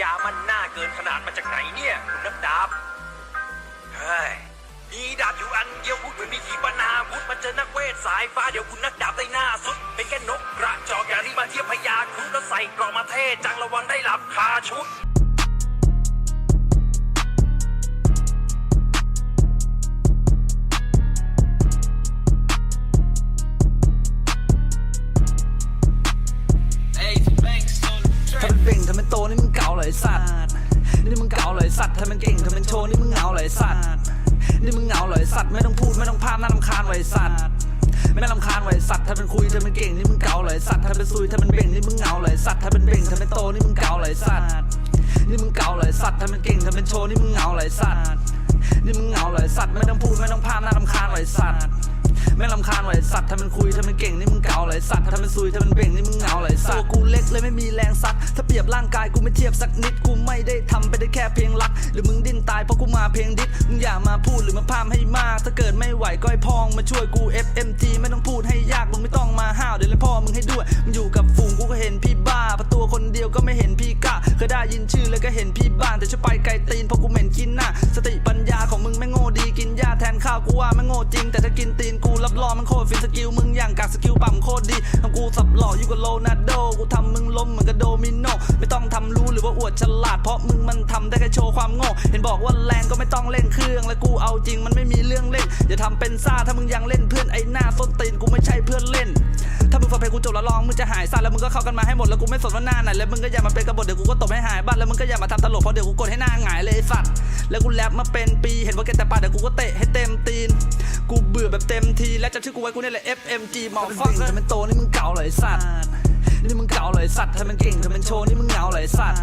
ยามันหน้าเกินขนาดมาจากไหนเนี่ย คุณนักดาบ เฮ้ย มีดาบอยู่อันเดียวพูดเหมือนมีขีปนาวุธมาเจอนักเวทสายฟ้าเดี๋ยวคุณนักดาบได้หน้าสุด เป็นแค่นกกระจอกอย่ารีบมาเทียบพยาครุฑแล้วใส่กรอมาเทศจังระวังได้หลับคาชุด เลยสัตว์นี่มึงเก่าเลยสัตว์ถ้าเป็นเก่งถ้าเป็นโชว์นี่มึงเหงาเลยสัตว์นี่มึงเหงาเลยสัตว์ไม่ต้องพูดไม่ต้องพามน่ารำคาญไว้สัตว์ไม่น่ารำคาญไว้สัตว์ถ้าเป็นคุยถ้าเป็นเก่งนี่มึงเก่าเลยสัตว์ถ้าเป็นซุยถ้าเป็นเบ่งนี่มึงเหงาเลยสัตว์ถ้าเป็นเบ่งถ้าเป็นโตนี่มึงเก่าเลยสัตว์นี่มึงเก่าเลยสัตว์ถ้าเป็นเก่งถ้าเป็นโชว์นี่มึงเหงาเลยสัตว์นี่มึงเหงาเลยสัตว์ไม่ต้องพูดไม่ต้องพามน่ารำคาญไว้สัตว์ ไม่ลำคาญไหวสัตว์ถ้ามันคุยถ้ามันเก่งนี่มึงเก่าเลสัตว์ถ้ามันซุยถ้ามันเบ่งนี่มึงเหงาเลสัตว์ตัวกูเล็กเลยไม่มีแรงซัดถ้าเปรียบร่างกายกูไม่เทียบสักนิดกูไม่ได้ทำไปได้แค่เพียงรัก หรือมึงดิ้นตายเพราะกูมาเพียงดิดมึงอย่ามาพูดหรือมาพามให้มาก ถ้าเกิดไม่ไหวก็ให้พองมาช่วยกู FMG ไม่ต้องพูดให้ยากมึงไม่ต้องมาห้าวเดี๋ยวเลยพ่อมึงให้ด้วยมึงอยู่กับฝูงกูก็เห็นพี่บ้าเพราะตัวคนเดียวก็ไม่เห็น ได้ยินชื่อเลยก็เห็นพี่บ้าน แต่จะไปไกลตีนเพราะกูเหม็นกินหน้าสติปัญญาของมึงไม่โง่ดีกินหญ้าแทนข้าวกูว่าไม่โง่จริง แต่ถ้ากินตีนกูรับรองมันโคตรฟินสกิลมึงอย่างกากสกิลปั๊มโคตรดีทำกูสับหล่ออยู่กับโลนาโดกูทำมึงล้มเหมือนกับโดมิโนไม่ต้องทำรู้หรือว่าอวดฉลาด เพราะมึงมันทำได้แค่โชว์ความโง่เห็นบอกว่าแรงก็ไม่ต้องเล่นเครื่อง และกูเอาจริงมันไม่มีเรื่องเล่นอย่าทำเป็นซ่าถ้ามึงยังเล่นเพื่อนไอ้หน้าส้นตีนกูไม่ใช่เพื่อนเล่น ถ้ามึงฟังเพลงกูจบแล้วร้องมึงจะหายซ่าแล้วมึงก็เข้ากันมาให้หมดแล้วกูไม่สนว่าหน้าไหนแล้วมึงก็อย่ามาเป็นกบฏเดี๋ยวกูก็ตบให้หายบ้านแล้วมึงก็อย่ามาทำตลกเพราะเดี๋ยวกูกดให้หน้าหงายเลยไอ้สัตว์แล้วกูแรปมาเป็นปีเห็นว่าแกแต่ปากเดี๋ยวกูก็เตะให้เต็มตีน กูเบื่อแบบเต็มทีและจำชื่อกูไว้กูเนี่ยแหละ FMG หมอฟังถ้าเป็นโตนี่มึงเก่าเลยสัตว์นี่มึงเก่าเลยสัตว์ถ้ามันเก่งถ้ามันโชว์นี่มึงเหงาเลยสัตว์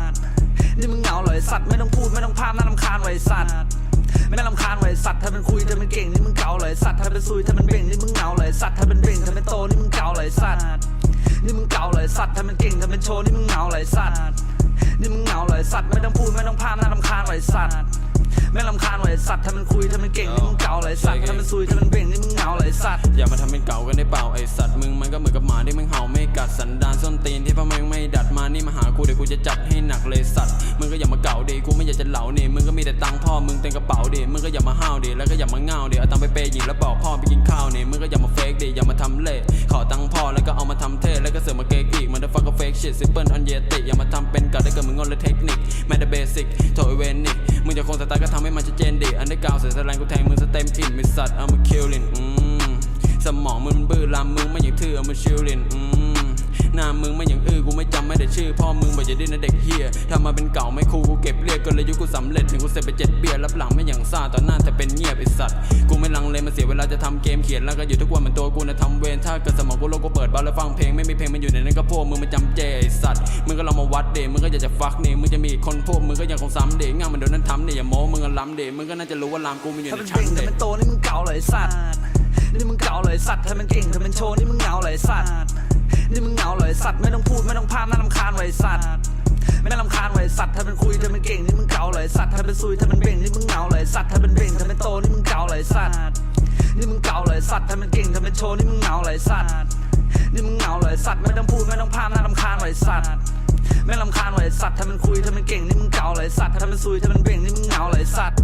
นี่มึงเหงาเลยสัตว์ไม่ต้องพูดไม่ต้องพามน่ารำคาญไว้สัตว์ไม่น่ารำคาญไว้สัตว์ถ้าเป็นคุยถ้าเป็นเก่งนี่มึงเก่าเลยสัตว์ถ้าเป็นซุยถ้าเป็นเบ่งนี่มึงเหงาเลยสัตว์ถ้าเป็นเบ่งถ้าเป็นโตนี่มึงเก่า เก่าเลยสัตว์ถ้าเป็นเก่งถ้าเป็นโชว์นี่มึงเหงาเลยสัตว์นี่มึงเหงาเลยสัตว์ไม่ต้องพูดไม่ต้องพามน่ารำคาญไว้สัตว์ไม่รำคาญไว้สัตว์ถ้ามันคุยถ้ามันเก่งนี่มึงเก่าเลยสัตว์ถ้ามันซุยถ้ามันเบ่งนี่มึงเหงาเลยสัตว์อย่ามาทำเป็นเก่ากันได้เปล่าไอสัตว์มึงมันก็เหมือนกับหมาที่มึงเห่าไม่กัดสันดานส้นตีนที่พ่อมึงไม่ดัดมานี่มาหากูเดี๋ยวกูจะจัดให้หนักเลยสัตว์มึงก็อย่ามาเก่าดิกูไม่อยากจะเหลานี่มึงก็มีแต่ตังค์พ่อมึงเต็มกระเป๋าดิมึงก็อย่ามาห้าวดิแล้วก็อย่ามาเงาดิเอาตังค์ไปเปย์หญิงแล้วบอกพ่อไปกินข้าวนี่มึงก็อย่ามาเฟกดิอย่า ชิตซิปเปิลอันเยติอย่ามาทำเป็นกัดได้เกิดมึงงอนเลยเทคนิคแม้แต่เบสิกโถยเวนิกมึงจะคงสไตล์ก็ทำให้มันชัดเจนดิอันได้กาวเสร็จแสดงกูแทงมึงสเต็มอิ่มไอสัตเอามาคิลลินอืมสมองมึงมันบื้อลามมึงไม่อย่างทื่อเอามาชิลลินอืมหน้ามึงไม่อย่างอื้อกูไม่จำไม่ได้ชื่อพ่อมึงบอกอย่าดิ้นนะเด็กเฮียทำมาเป็นเก่าไม่คูลกูเก็บเรียกก็เลยยุคกูสำเร็จถึงกูเสร็จไปเจ็ดเบียร์รับหลังไม่อย่างซ่าตอหน้าแต่เป็นเงียบไอสัตว์กูไม่ลังเลมันเสียเวลา เกมเขียนแล้วก็อยู่ทุกวันเหมือนตัวกูนะทำเวรถ้าเกิดสมองกูโลกกูเปิดบ้านแล้วฟังเพลงไม่มีเพลงมันอยู่ในนั้นก็พวกมึงมันจำเจไอสัตว์มึงก็ลองมาวัดเดมึงก็อยากจะฟักนี่มึงจะมีอีกคนพวกมึงก็ยังคงซ้ำเดงานมันโดนนั้นทำเดอย่าโม้มึงก็ล้ำเดมึงก็น่าจะรู้ว่าลามกูมันอยู่ถ้าในเป็นชั้เบ่นงเดถ้าเป็นโตนี่มึงเก่าเลยสัตว์นี่มึงเก่าเลยสัตว์ถ้ามันเก่งถ้ามันโชว์นี่มึงเหงาเลยสัตว์นี่มึงเหงาเลยสัตว์ไม่ต้องพูดไม่ต้องพามน่ารำคาญไว้สัตว์ไม่น่ารำคาญไว้สัตว์ถ้าเป็นคุยถ้ามันเก่งนี่มึงเก่าเลยสัตว์ถ้าเป็นซุยถ้ามันเบ่งนี่มึงเหงาเลยสัตว์ถ้าเป็นเบ่งถ้าเป็นโตนี่มึงเก่าเลยสัตว์ นี่มึงเก่าเลยสัตว์ทำมันเก่งทำมันโชว์นี่มึงเหงาเลยสัตว์นี่มึงเหงาเลยสัตว์ไม่ต้องพูดไม่ต้องพามน่ารำคาญเลยสัตว์ไม่รำคาญเลยสัตว์ทำมันคุยทำมันเก่งนี่มึงเก่าเลยสัตว์ถ้ามันซุยทำมันเบ่งนี่มึงเหงาเลยสัตว์